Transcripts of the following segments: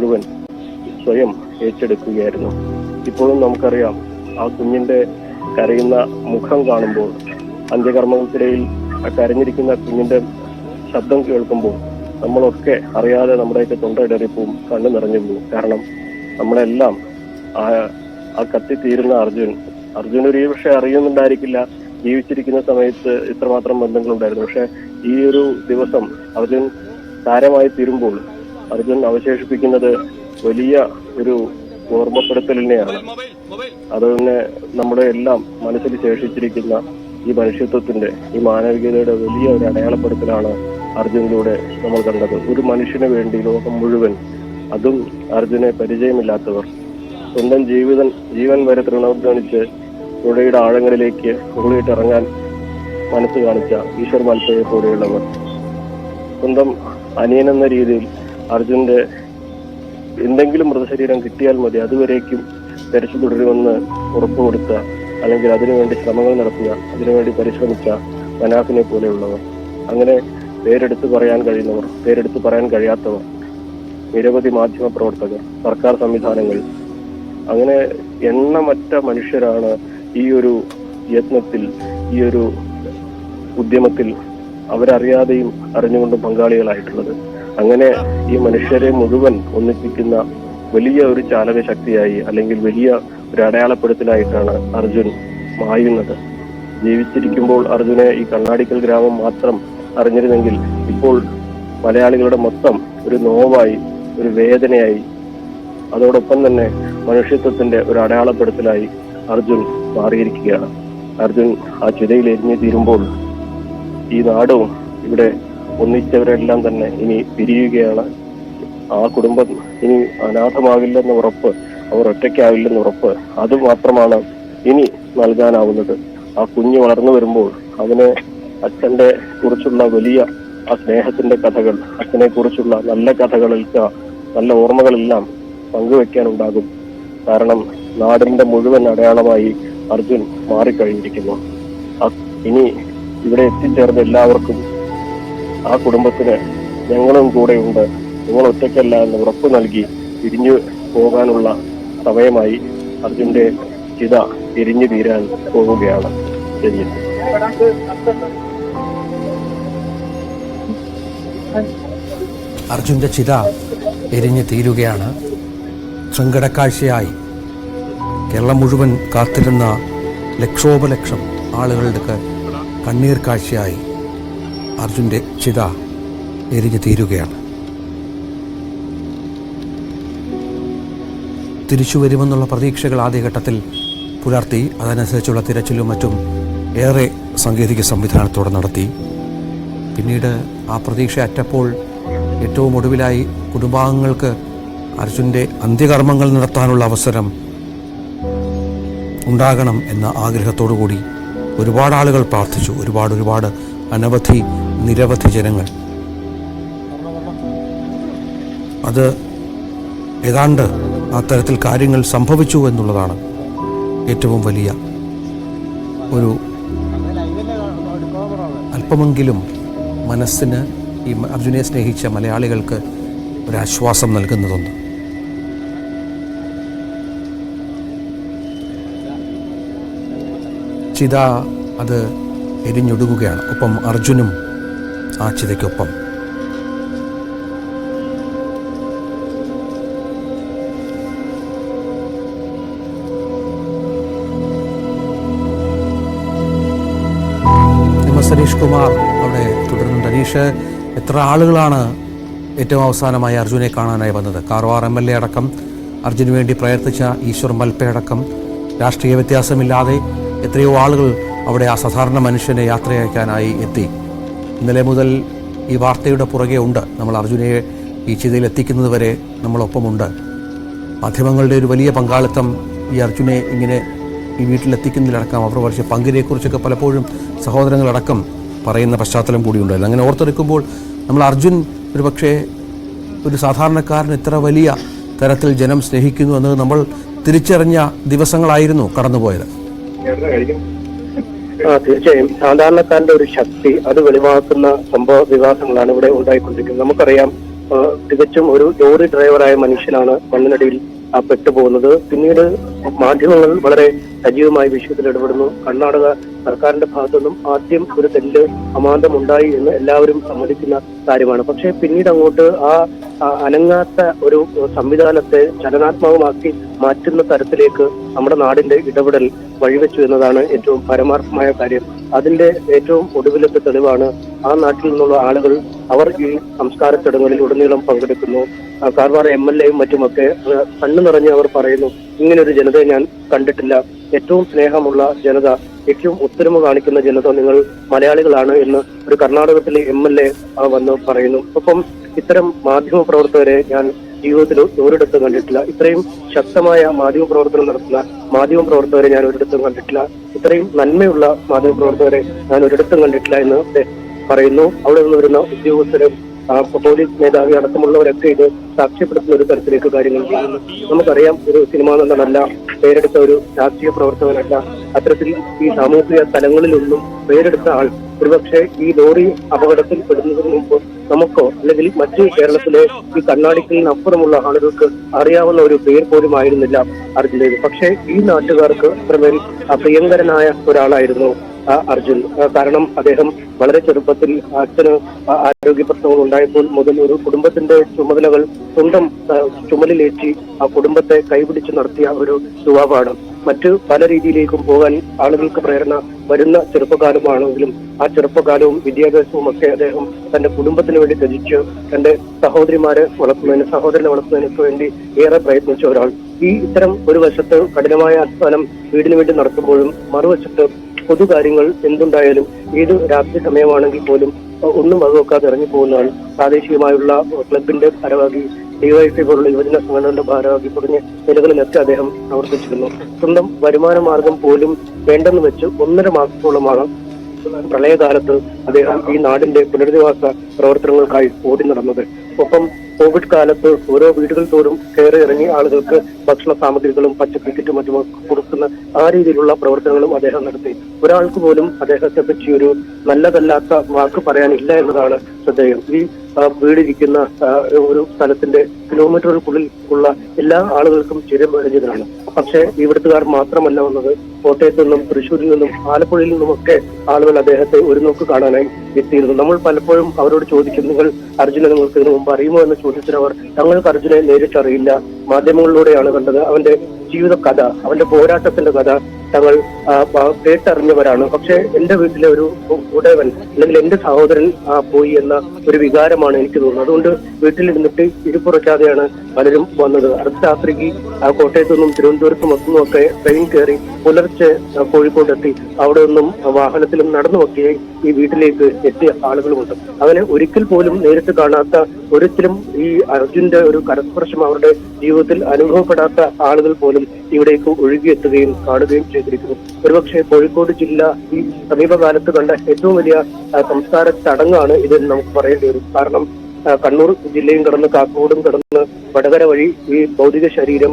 മുഴുവൻ സ്വയം ഏറ്റെടുക്കുകയായിരുന്നു. ഇപ്പോഴും നമുക്കറിയാം ആ കുഞ്ഞിന്റെ കരയുന്ന മുഖം കാണുമ്പോൾ അന്ത്യകർമ്മങ്ങൾക്കിടയിൽ ആ കരഞ്ഞിരിക്കുന്ന കുഞ്ഞിന്റെ ശബ്ദം കേൾക്കുമ്പോൾ നമ്മളൊക്കെ അറിയാതെ നമ്മുടെയൊക്കെ തൊണ്ടയിടറിപ്പും കണ്ണു നിറഞ്ഞു പോകും കാരണം നമ്മളെല്ലാം ആ ആ കത്തിത്തീരുന്ന അർജുൻ അർജുൻ ഒരു പക്ഷെ അറിയുന്നുണ്ടായിരിക്കില്ല ജീവിച്ചിരിക്കുന്ന സമയത്ത് ഇത്രമാത്രം ബന്ധങ്ങളുണ്ടായിരുന്നു. പക്ഷെ ഈ ഒരു ദിവസം അർജുൻ താരമായി തീരുമ്പോൾ അർജുൻ അവശേഷിപ്പിക്കുന്നത് വലിയ ഒരു ഓർമ്മപ്പെടുത്തലിനെയാണ്. അത് തന്നെ നമ്മുടെ എല്ലാം മനസ്സിൽ ശേഷിച്ചിരിക്കുന്ന ഈ മനുഷ്യത്വത്തിന്റെ ഈ മാനവികതയുടെ വലിയ ഒരു അടയാളപ്പെടുത്തലാണ് അർജുനിലൂടെ നമ്മൾ കണ്ടത്. ഒരു മനുഷ്യന് വേണ്ടി ലോകം മുഴുവൻ അതും അർജുനെ പരിചയമില്ലാത്തവർ സ്വന്തം ജീവിതം ജീവൻ വരെ തൃണോദ്ഗണിച്ച് പുഴയുടെ ആഴങ്ങളിലേക്ക് ഉള്ളിട്ടിറങ്ങാൻ മനസ്സ് കാണിച്ച ഈശ്വർ മത്സയെ പോലെയുള്ളവർ സ്വന്തം അനിയനെന്ന രീതിയിൽ അർജുന്റെ എന്തെങ്കിലും മൃതശരീരം കിട്ടിയാൽ മതി. അതുവരേക്കും തെരച്ചു തുടരുമെന്ന് ഉറപ്പുകൊടുത്ത അല്ലെങ്കിൽ അതിനുവേണ്ടി ശ്രമങ്ങൾ നടത്തിയ അതിനുവേണ്ടി പരിശ്രമിച്ച മനാഫിനെ പോലെയുള്ളവർ. അങ്ങനെ പേരെടുത്ത് പറയാൻ കഴിയുന്നവർ പേരെടുത്ത് പറയാൻ കഴിയാത്തവർ നിരവധി മാധ്യമ പ്രവർത്തകർ സർക്കാർ സംവിധാനങ്ങൾ. അങ്ങനെ എണ്ണമറ്റ മനുഷ്യരാണ് ഈ ഒരു യത്നത്തിൽ ഈ ഒരു ഉദ്യമത്തിൽ അവരറിയാതെയും അറിഞ്ഞുകൊണ്ടും പങ്കാളികളായിട്ടുള്ളത്. അങ്ങനെ ഈ മനുഷ്യരെ മുഴുവൻ ഒന്നിപ്പിക്കുന്ന വലിയ ഒരു ചാലക ശക്തിയായി അല്ലെങ്കിൽ വലിയ ഒരു അടയാളപ്പെടുത്തലായിട്ടാണ് അർജുൻ മായുന്നത്. ജീവിച്ചിരിക്കുമ്പോൾ അർജുനെ ഈ കണ്ണാടിക്കൽ ഗ്രാമം മാത്രം അറിഞ്ഞിരുന്നെങ്കിൽ ഇപ്പോൾ മലയാളികളുടെ മൊത്തം ഒരു നോവായി ഒരു വേദനയായി അതോടൊപ്പം തന്നെ മനുഷ്യത്വത്തിന്റെ ഒരു അടയാളപ്പെടുത്തലായി അർജുൻ മാറിയിരിക്കുകയാണ്. അർജുൻ ആ ചിതയിൽ എരിഞ്ഞു തീരുമ്പോൾ ഈ നാടും ഇവിടെ ഒന്നിച്ചവരെല്ലാം തന്നെ ഇനി പിരിയുകയാണ്. ആ കുടുംബം ഇനി അനാഥമാകില്ലെന്ന ഉറപ്പ് അവർ ഒറ്റയ്ക്കാവില്ലെന്ന ഉറപ്പ് അത് മാത്രമാണ് ഇനി നൽകാനാവുന്നത്. ആ കുഞ്ഞു വളർന്നു വരുമ്പോൾ അവന് അച്ഛന്റെ കുറിച്ചുള്ള വലിയ ആ സ്നേഹത്തിന്റെ കഥകൾ അച്ഛനെ കുറിച്ചുള്ള നല്ല കഥകളൊക്കെ നല്ല ഓർമ്മകളെല്ലാം പങ്കുവെക്കാനുണ്ടാകും കാരണം നാടിന്റെ മുഴുവൻ അടയാളമായി അർജുൻ മാറിക്കഴിഞ്ഞിരിക്കുന്നു. ഇനി ഇവിടെ എത്തിച്ചേർന്ന എല്ലാവർക്കും ആ കുടുംബത്തിന് ഞങ്ങളും കൂടെയുണ്ട്. നിങ്ങൾ ഒറ്റയ്ക്കല്ല എന്ന് ഉറപ്പ് നൽകി തിരിഞ്ഞു പോകാനുള്ള സമയമായി അർജുന്റെ ചിത തിരിഞ്ഞു തീരാൻ പോവുകയാണ് ശരി അർജുന്റെ ചിത എരിഞ്ഞു തീരുകയാണ്. സങ്കടക്കാഴ്ചയായി. കേരളം മുഴുവൻ കാത്തിരുന്ന ലക്ഷോപലക്ഷം ആളുകളുടെ കണ്ണീർ കാഴ്ചയായി അർജുന്റെ ചിത എരിഞ്ഞു തീരുകയാണ്. തിരിച്ചു വരുമെന്നുള്ള പ്രതീക്ഷകൾ ആദ്യഘട്ടത്തിൽ പുലർത്തി അതനുസരിച്ചുള്ള തിരച്ചിലും മറ്റും ഏറെ സാങ്കേതിക സംവിധാനത്തോടെ നടത്തി. പിന്നീട് ആ പ്രതീക്ഷ അറ്റപ്പോൾ ഏറ്റവും ഒടുവിലായി കുടുംബാംഗങ്ങൾക്ക് അർജുന്റെ അന്ത്യകർമ്മങ്ങൾ നടത്താനുള്ള അവസരം ഉണ്ടാകണം എന്ന ആഗ്രഹത്തോടു കൂടി ഒരുപാട് ആളുകൾ പ്രാർത്ഥിച്ചു. ഒരുപാട് ഒരുപാട് അനവധി നിരവധി ജനങ്ങൾ. അത് ഏതാണ്ട് ആ തരത്തിൽ കാര്യങ്ങൾ സംഭവിച്ചു എന്നുള്ളതാണ് ഏറ്റവും വലിയ ഒരു അല്പമെങ്കിലും മനസ്സിന് ഈ അർജുനെ സ്നേഹിച്ച മലയാളികൾക്ക് ഒരാശ്വാസം നൽകുന്നതൊന്ന്. ചിത അത് എരിഞ്ഞൊടുകുകയാണ് ഒപ്പം അർജുനും എസ് സനീഷ് കുമാർ അവിടെ തുടരുന്നുണ്ട്. അനീഷ് എത്ര ആളുകളാണ് ഏറ്റവും അവസാനമായി അർജുനെ കാണാനായി വന്നത്? കാർവാർ എം എൽ എ അടക്കം അർജുന് വേണ്ടി പ്രയത്നിച്ച ഈശ്വർ മൽപ്പ അടക്കം. രാഷ്ട്രീയ വ്യത്യാസമില്ലാതെ എത്രയോ ആളുകൾ അവിടെ ആ സാധാരണ മനുഷ്യനെ യാത്രയക്കാനായി എത്തി. ഇന്നലെ മുതൽ ഈ വാർത്തയുടെ പുറകെ ഉണ്ട്. നമ്മൾ അർജുനെ ഈ ചിതയിൽ എത്തിക്കുന്നത് വരെ നമ്മളൊപ്പമുണ്ട്. മാധ്യമങ്ങളുടെ ഒരു വലിയ പങ്കാളിത്തം ഈ അർജുനെ ഇങ്ങനെ ഈ വീട്ടിലെത്തിക്കുന്നതിലടക്കം അവർ പക്ഷേ പങ്കിനെക്കുറിച്ചൊക്കെ പലപ്പോഴും സഹോദരങ്ങളടക്കം പറയുന്ന പശ്ചാത്തലം കൂടിയുണ്ടായിരുന്നു. അങ്ങനെ ഓർത്തെടുക്കുമ്പോൾ നമ്മൾ അർജുൻ ഒരു പക്ഷേ ഒരു സാധാരണക്കാരൻ ഇത്ര വലിയ തരത്തിൽ ജനം സ്നേഹിക്കുന്നു എന്നത് നമ്മൾ തിരിച്ചറിഞ്ഞ ദിവസങ്ങളായിരുന്നു കടന്നുപോയത്. തീർച്ചയായും. സാധാരണക്കാരന്റെ ഒരു ശക്തി അത് വെളിവാക്കുന്ന സംഭവ വികാസങ്ങളാണ് ഇവിടെ ഉണ്ടായിക്കൊണ്ടിരിക്കുന്നത്. നമുക്കറിയാം തികച്ചും ഒരു ലോറി ഡ്രൈവറായ മനുഷ്യനാണ് മണ്ണിനടിയിൽ പെട്ടുപോകുന്നത്. പിന്നീട് മാധ്യമങ്ങൾ വളരെ സജീവമായി വിഷയത്തിൽ ഇടപെടുന്നു. കർണാടക സർക്കാരിന്റെ ഭാഗത്തുനിന്നും ആദ്യം ഒരു തെല്ല് അമാന്തമുണ്ടായി എന്ന് എല്ലാവരും സമ്മതിക്കുന്ന കാര്യമാണ്. പക്ഷേ പിന്നീട് അങ്ങോട്ട് ആ അനങ്ങാത്ത ഒരു സംവിധാനത്തെ ചലനാത്മകമാക്കി മാറ്റുന്ന തരത്തിലേക്ക് നമ്മുടെ നാടിന്റെ ഇടപെടൽ വഴിവെച്ചു എന്നതാണ് ഏറ്റവും പരമാർത്ഥമായ കാര്യം. അതിന്റെ ഏറ്റവും ഒടുവിലത്തെ തെളിവാണ് ആ നാട്ടിൽ നിന്നുള്ള ആളുകൾ അവർ ഈ സംസ്കാര ചടങ്ങുകളിൽ ഉടനീളം പങ്കെടുക്കുന്നു കാർവാർ എം എൽ എയും മറ്റുമൊക്കെ കണ്ണു നിറഞ്ഞ് അവർ പറയുന്നു ഇങ്ങനൊരു ജനതയെ ഞാൻ കണ്ടിട്ടില്ല. ഏറ്റവും സ്നേഹമുള്ള ജനത ഏറ്റവും ഒത്തൊരുമ കാണിക്കുന്ന ജനത നിങ്ങൾ മലയാളികളാണ് എന്ന് ഒരു കർണാടകത്തിലെ എം എൽ എ വന്ന് പറയുന്നു. ഒപ്പം ഇത്തരം മാധ്യമ പ്രവർത്തകരെ ഞാൻ ജീവിതത്തിൽ ഒരിടത്തും കണ്ടിട്ടില്ല. ഇത്രയും ശക്തമായ മാധ്യമ പ്രവർത്തനം നടത്തുന്ന മാധ്യമ പ്രവർത്തകരെ ഞാൻ ഒരിടത്തും കണ്ടിട്ടില്ല. ഇത്രയും നന്മയുള്ള മാധ്യമ പ്രവർത്തകരെ ഞാൻ ഒരിടത്തും കണ്ടിട്ടില്ല എന്ന് പറയുന്നു. അവിടെ നിന്ന് വരുന്ന ഉദ്യോഗസ്ഥരും പോലീസ് മേധാവി അടക്കമുള്ളവരൊക്കെ ഇത് സാക്ഷ്യപ്പെടുത്തുന്ന ഒരു തരത്തിലേക്ക് കാര്യങ്ങൾ ചെയ്യുന്നു നമുക്കറിയാം ഒരു സിനിമാ നടനല്ല പേരെടുത്ത ഒരു രാഷ്ട്രീയ പ്രവർത്തകനല്ല. അത്തരത്തിൽ ഈ സാമൂഹിക തലങ്ങളിലൊന്നും പേരെടുത്ത ആൾ ഒരുപക്ഷെ ഈ ലോറി അപകടത്തിൽ പെടുന്നതിന് മുമ്പ് നമുക്കോ അല്ലെങ്കിൽ മറ്റു കേരളത്തിലെ ഈ കണ്ണാടിക്കലിന് അപ്പുറമുള്ള ആളുകൾക്ക് അറിയാവുന്ന ഒരു പേര് പോലും ആയിരുന്നില്ല അർജുനേത് പക്ഷേ ഈ നാട്ടുകാർക്ക് അത്രമേൽ പ്രിയങ്കരനായ ഒരാളായിരുന്നു അർജുൻ. കാരണം അദ്ദേഹം വളരെ ചെറുപ്പത്തിൽ അച്ഛന് ആരോഗ്യ പ്രശ്നങ്ങൾ ഉണ്ടായപ്പോൾ മുതൽ ഒരു കുടുംബത്തിന്റെ ചുമതലകൾ സ്വന്തം ചുമലിലേറ്റി ആ കുടുംബത്തെ കൈപിടിച്ച് നടത്തിയ ഒരു യുവാവാണ്. മറ്റ് പല രീതിയിലേക്കും പോകാൻ ആളുകൾക്ക് പ്രേരണ വരുന്ന ചെറുപ്പകാലമാണെങ്കിലും ആ ചെറുപ്പകാലവും വിദ്യാഭ്യാസവും ഒക്കെ അദ്ദേഹം തന്റെ കുടുംബത്തിന് വേണ്ടി ത്യജിച്ച് തന്റെ സഹോദരിമാരെ വളർത്തുന്നതിന് സഹോദരനെ വളർത്തുന്നതിനൊക്കെ വേണ്ടി ഏറെ പ്രയത്നിച്ച ഒരാൾ. ഈ ഇത്തരം ഒരു വശത്ത് കഠിനമായ അധ്വാനം വീടിന് വേണ്ടി നടത്തുമ്പോഴും മറുവശത്ത് പൊതുകാര്യങ്ങൾ എന്തുണ്ടായാലും ഏത് രാത്രി സമയമാണെങ്കിൽ പോലും ഒന്നും വകവെക്കാതെ ഇറങ്ങി പോകുന്നതാണ്. പ്രാദേശികമായുള്ള ക്ലബിന്റെ ഭാരവാഹി ഡിവൈഎഫ്ഐ പോലുള്ള യുവജന സംഘടനകളുടെ ഭാരവാഹി തുടങ്ങിയ നിലകളിലൊക്കെ അദ്ദേഹം പ്രവർത്തിച്ചിരുന്നു. സ്വന്തം വരുമാന മാർഗം പോലും വേണ്ടെന്ന് വെച്ച് ഒന്നര മാസത്തോളമാണ് പ്രളയകാലത്ത് അദ്ദേഹം ഈ നാടിന്റെ പുനരധിവാസ പ്രവർത്തനങ്ങൾക്കായി ഓടി നടന്നത്. ഒപ്പം കോവിഡ് കാലത്ത് ഓരോ വീടുകൾ തോറും കയറി ഇറങ്ങി ആളുകൾക്ക് ഭക്ഷണ സാമഗ്രികളും പച്ചക്കറിക്കറ്റും മറ്റും കൊടുക്കുന്ന ആ രീതിയിലുള്ള പ്രവർത്തനങ്ങളും അദ്ദേഹം നടത്തി. ഒരാൾക്ക് പോലും അദ്ദേഹത്തെ പറ്റി ഒരു നല്ലതല്ലാത്ത വാക്ക് പറയാനില്ല എന്നതാണ് ശ്രദ്ധേയം. ഈ വീടിരിക്കുന്ന ഒരു സ്ഥലത്തിന്റെ കിലോമീറ്ററുകൾക്കുള്ളിൽ ഉള്ള എല്ലാ ആളുകൾക്കും ചുരം ചിരപരിചിതനാണ് പക്ഷേ ഇവിടുത്തുകാർ മാത്രമല്ല വന്നത്. കോട്ടയത്തു നിന്നും തൃശ്ശൂരിൽ നിന്നും ആലപ്പുഴയിൽ നിന്നുമൊക്കെ ആളുകൾ അദ്ദേഹത്തെ ഒരു നോക്ക് കാണാനായി എത്തിയിരുന്നു. നമ്മൾ പലപ്പോഴും അവരോട് ചോദിക്കും നിങ്ങൾ അർജുനെ നിങ്ങൾക്ക് ഇതിനു മുമ്പ് അറിയുമോ? എന്ന് ചോദിച്ചവർ തങ്ങൾക്ക് അർജുനെ നേരിട്ടറിയില്ല മാധ്യമങ്ങളിലൂടെയാണ് കണ്ടത്. അവന്റെ ജീവിത കഥ അവന്റെ പോരാട്ടത്തിന്റെ കഥ തങ്ങൾ കേട്ടറിഞ്ഞവരാണ്. പക്ഷെ എന്റെ വീട്ടിലെ ഒരു ഉടയവൻ അല്ലെങ്കിൽ എന്റെ സഹോദരൻ പോയി എന്ന ഒരു വികാരമാണ് എനിക്ക് തോന്നുന്നത്. അതുകൊണ്ട് വീട്ടിലിരുന്നിട്ട് ഇരിപ്പുറയ്ക്കാതെയാണ് പലരും വന്നത്. അർദ്ധരാത്രിക്ക് കോട്ടയത്തു നിന്നും തിരുവനന്തപുരത്തും ഒന്നും ഒക്കെ ട്രെയിൻ കയറി പുലർച്ചെ കോഴിക്കോട്ടെത്തി അവിടെ നിന്നും വാഹനത്തിലും നടന്നുമൊക്കെ ഈ വീട്ടിലേക്ക് എത്തിയ ആളുകളുമുണ്ട്. അങ്ങനെ ഒരിക്കൽ പോലും നേരിട്ട് കാണാത്ത ഒരിക്കലും ഈ അർജുന്റെ ഒരു കരസ്പർശം അവരുടെ ജീവിതത്തിൽ അനുഭവപ്പെടാത്ത ആളുകൾ പോലും ഇവിടേക്ക് ഒഴുകിയെത്തുകയും കാണുകയും ചെയ്തിരിക്കുന്നു. ഒരുപക്ഷെ കോഴിക്കോട് ജില്ല ഈ സമീപകാലത്ത് കണ്ട ഏറ്റവും വലിയ സംസ്കാര ചടങ്ങാണ് ഇതെന്ന് നമുക്ക് പറയേണ്ടി വരും. കാരണം കണ്ണൂർ ജില്ലയും കടന്ന് കാക്കോടും കടന്ന് വടകര വഴി ഈ ഭൗതിക ശരീരം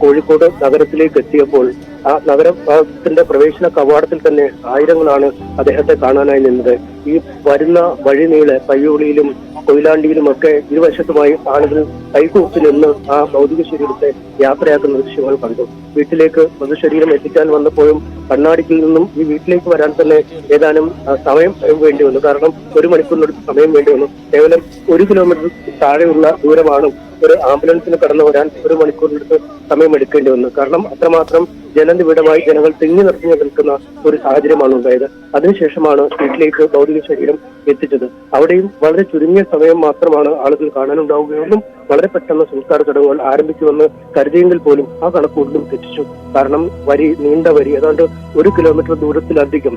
കോഴിക്കോട് നഗരത്തിലേക്ക് എത്തിയപ്പോൾ ആ നഗരത്തിന്റെ പ്രവേശന കവാടത്തിൽ തന്നെ ആയിരങ്ങളാണ് അദ്ദേഹത്തെ കാണാനായി നിന്നത്. ഈ വരുന്ന വഴി നീളെ പയ്യോളിയിലും കൊയിലാണ്ടിയിലും ഒക്കെ ഇരുവശത്തുമായി ആളുകൾ കൈകൂപ്പി നിന്ന് ആ ഭൗതിക ശരീരത്തെ യാത്രയാക്കുന്ന ദൃശ്യങ്ങൾ കണ്ടു. വീട്ടിലേക്ക് മൃതശരീരം എത്തിക്കാൻ വന്നപ്പോഴും കണ്ണാടിക്കിൽ നിന്നും ഈ വീട്ടിലേക്ക് വരാൻ തന്നെ ഏതാനും സമയം വേണ്ടി വന്നു. കാരണം ഒരു മണിക്കൂറിനടുത്ത് സമയം വേണ്ടി വന്നു. കേവലം ഒരു കിലോമീറ്റർ താഴെയുള്ള ദൂരമാണ് ഒരു ആംബുലൻസിന് കടന്നു വരാൻ ഒരു മണിക്കൂറിനടുത്ത് സമയം എടുക്കേണ്ടി വന്നു കാരണം അത്രമാത്രം ജനനിബിഡമായി ജനങ്ങൾ തിങ്ങി നിറഞ്ഞു നിൽക്കുന്ന ഒരു സാഹചര്യമാണ് ഉണ്ടായത്. അതിനുശേഷമാണ് വീട്ടിലേക്ക് ഭൗതിക ശരീരം എത്തിച്ചത്. അവിടെയും വളരെ ചുരുങ്ങിയ സമയം മാത്രമാണ് ആളുകൾ കാണാനുണ്ടാവുകയുള്ളൂ. വളരെ പെട്ടെന്ന് സംസ്കാര ചടങ്ങുകൾ ആരംഭിക്കുമെന്ന് കരുതിയെങ്കിൽ പോലും ആ കണക്ക് തെറ്റിച്ചു. കാരണം വരി നീണ്ട വരി ഏതാണ്ട് ഒരു കിലോമീറ്റർ ദൂരത്തിലധികം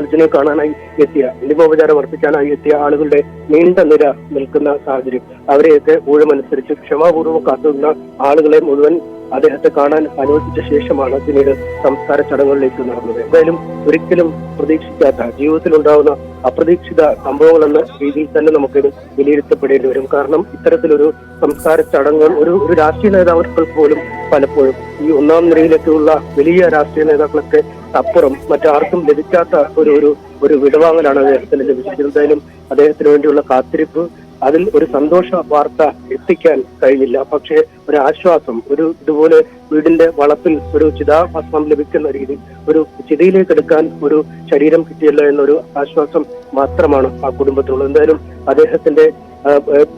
അർജുനെ കാണാനായി എത്തിയ അന്തിമോപചാരം അർപ്പിക്കാനായി എത്തിയ ആളുകളുടെ നീണ്ട നിര നിൽക്കുന്ന സാഹചര്യം. അവരെയൊക്കെ ഊഴമനുസരിച്ച് ക്ഷമാപൂർവം കാത്തുനിന്ന ആളുകളെ മുഴുവൻ അദ്ദേഹത്തെ കാണാൻ അനുവദിച്ച ശേഷമാണ് പിന്നീട് സംസ്കാര ചടങ്ങുകളിലേക്ക് നടന്നത്. എന്തായാലും ഒരിക്കലും പ്രതീക്ഷിക്കാത്ത ജീവിതത്തിൽ ഉണ്ടാകുന്ന അപ്രതീക്ഷിത സംഭവങ്ങൾ എന്ന രീതിയിൽ തന്നെ നമുക്കിത് വിലയിരുത്തപ്പെടേണ്ടി വരും. കാരണം ഇത്തരത്തിലൊരു സംസ്കാര ചടങ്ങുകൾ ഒരു ഒരു രാഷ്ട്രീയ നേതാക്കൾക്ക് പോലും പലപ്പോഴും ഈ ഒന്നാം നിരയിലേക്കുള്ള വലിയ രാഷ്ട്രീയ നേതാക്കളൊക്കെ അപ്പുറം മറ്റാർക്കും ലഭിക്കാത്ത ഒരു ഒരു ഒരു വിടവാങ്ങലാണ് അദ്ദേഹത്തിന് ലഭിച്ചിരുന്നതായാലും അദ്ദേഹത്തിന് വേണ്ടിയുള്ള കാത്തിരിപ്പ് അതിൽ ഒരു സന്തോഷ വാർത്ത എത്തിക്കാൻ കഴിഞ്ഞില്ല. പക്ഷേ ഒരു ആശ്വാസം ഒരു ഇതുപോലെ വീടിന്റെ വളപ്പിൽ ഒരു ചിതാഭസ്മം ലഭിക്കുന്ന രീതി ഒരു ചിതയിലേക്ക് എടുക്കാൻ ഒരു ശരീരം കിട്ടിയല്ല എന്നൊരു ആശ്വാസം മാത്രമാണ് ആ കുടുംബത്തിനുള്ളത് എന്തായാലും അദ്ദേഹത്തിന്റെ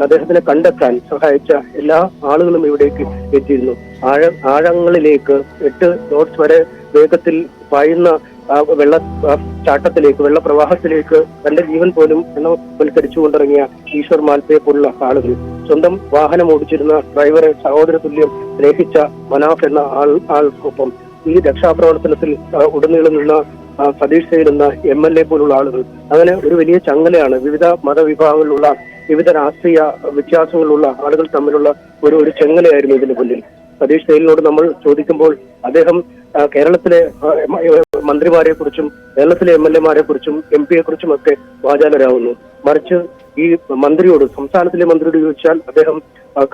അദ്ദേഹത്തിനെ കണ്ടെത്താൻ സഹായിച്ച എല്ലാ ആളുകളും ഇവിടേക്ക് എത്തിയിരുന്നു. ആഴ ആഴങ്ങളിലേക്ക് എട്ട് നോട്ട്സ് വരെ വേഗത്തിൽ പായുന്ന വെള്ള ചാട്ടത്തിലേക്ക് വെള്ളപ്രവാഹത്തിലേക്ക് തന്റെ ജീവൻ പോലും എണ്ണവൽക്കരിച്ചുകൊണ്ടിറങ്ങിയ ഈശ്വർ മാൽപ്പയെ പോലുള്ള ആളുകൾ. സ്വന്തം വാഹനം ഓടിച്ചിരുന്ന ഡ്രൈവറെ സഹോദര തുല്യം സ്നേഹിച്ച മനാഫ് എന്ന ആൾ ആൾക്കൊപ്പം ഈ രക്ഷാപ്രവർത്തനത്തിൽ ഉടനീളം നിന്ന സതീഷ് എന്ന എം എൽ എ പോലുള്ള ആളുകൾ. അങ്ങനെ ഒരു വലിയ ചങ്ങലയാണ് വിവിധ മതവിഭാഗങ്ങളിലുള്ള വിവിധ രാഷ്ട്രീയ വ്യത്യാസങ്ങളുള്ള ആളുകൾ തമ്മിലുള്ള ഒരു ഒരു ചെങ്ങലയായിരുന്നു ഇതിന് മുന്നിൽ. സതീഷ് സെയിലിനോട് നമ്മൾ ചോദിക്കുമ്പോൾ അദ്ദേഹം കേരളത്തിലെ മന്ത്രിമാരെ കുറിച്ചും കേരളത്തിലെ എം എൽ എമാരെ കുറിച്ചും എം പിയെ കുറിച്ചും ഒക്കെ വാചാലരാകുന്നു. മറിച്ച് ഈ മന്ത്രിയോട് സംസ്ഥാനത്തിലെ മന്ത്രിയോട് ചോദിച്ചാൽ അദ്ദേഹം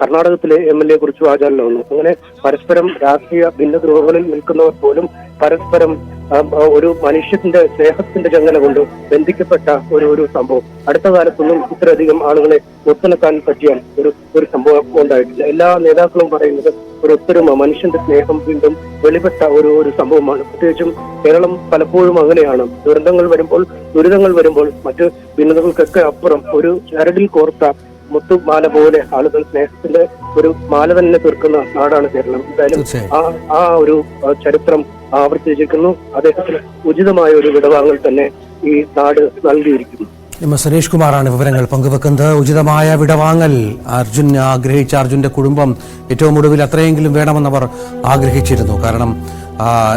കർണാടകത്തിലെ എം എൽ എ കുറിച്ച് വാചാലനാകുന്നു. അങ്ങനെ പരസ്പരം രാഷ്ട്രീയ ഭിന്നദ്രോഹങ്ങളിൽ നിൽക്കുന്നവർ പോലും പരസ്പരം ഒരു മനുഷ്യത്തിന്റെ സ്നേഹത്തിന്റെ ചങ്ങല കൊണ്ട് ബന്ധിക്കപ്പെട്ട ഒരു ഒരു സംഭവം. അടുത്ത കാലത്തൊന്നും ഇത്രയധികം ആളുകളെ ഒത്തിണക്കാൻ പറ്റിയ ഒരു ഒരു സംഭവം ഉണ്ടായിട്ടില്ല. എല്ലാ നേതാക്കളും പറയുന്നത് ഒരു ഒത്തൊരുമ മനുഷ്യന്റെ സ്നേഹം വീണ്ടും വെളിപ്പെട്ട ഒരു ഒരു സംഭവമാണ്. പ്രത്യേകിച്ചും കേരളം പലപ്പോഴും അങ്ങനെയാണ്. ദുരന്തങ്ങൾ വരുമ്പോൾ ദുരിതങ്ങൾ വരുമ്പോൾ മറ്റ് ഭിന്നതകൾക്കൊക്കെ അപ്പുറം ഒരു ചരടിൽ കോർത്ത മുത്തുമാല പോലെ ആളുകൾ സ്നേഹത്തിന്റെ ഒരു മാല തന്നെ തീർക്കുന്ന നാടാണ് കേരളം. എന്തായാലും ആ ആ ഒരു ചരിത്രം ആവർത്തിച്ചിരിക്കുന്നു. അദ്ദേഹത്തിന് ഉചിതമായ ഒരു വിടവാങ്ങൽ തന്നെ ഈ നാട് നൽകിയിരിക്കുന്നു. എം എസ് സുരേഷ് കുമാറാണ് വിവരങ്ങൾ പങ്കുവെക്കുന്നത്. ഉചിതമായ വിടവാങ്ങൽ. അർജുൻ ആഗ്രഹിച്ച അർജുന്റെ കുടുംബം ഏറ്റവും ഒടുവിൽ അത്രയെങ്കിലും വേണമെന്നവർ ആഗ്രഹിച്ചിരുന്നു. കാരണം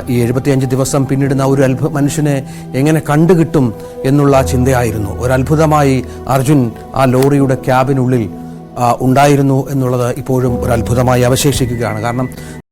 ഈ എഴുപത്തിയഞ്ച് ദിവസം പിന്നിടുന്ന ഒരു അത്ഭുത മനുഷ്യനെ എങ്ങനെ കണ്ടുകിട്ടും എന്നുള്ള ചിന്തയായിരുന്നു. ഒരു അത്ഭുതമായി അർജുൻ ആ ലോറിയുടെ ക്യാബിനുള്ളിൽ ഉണ്ടായിരുന്നു എന്നുള്ളത് ഇപ്പോഴും ഒരു അത്ഭുതമായി അവശേഷിക്കുകയാണ്. കാരണം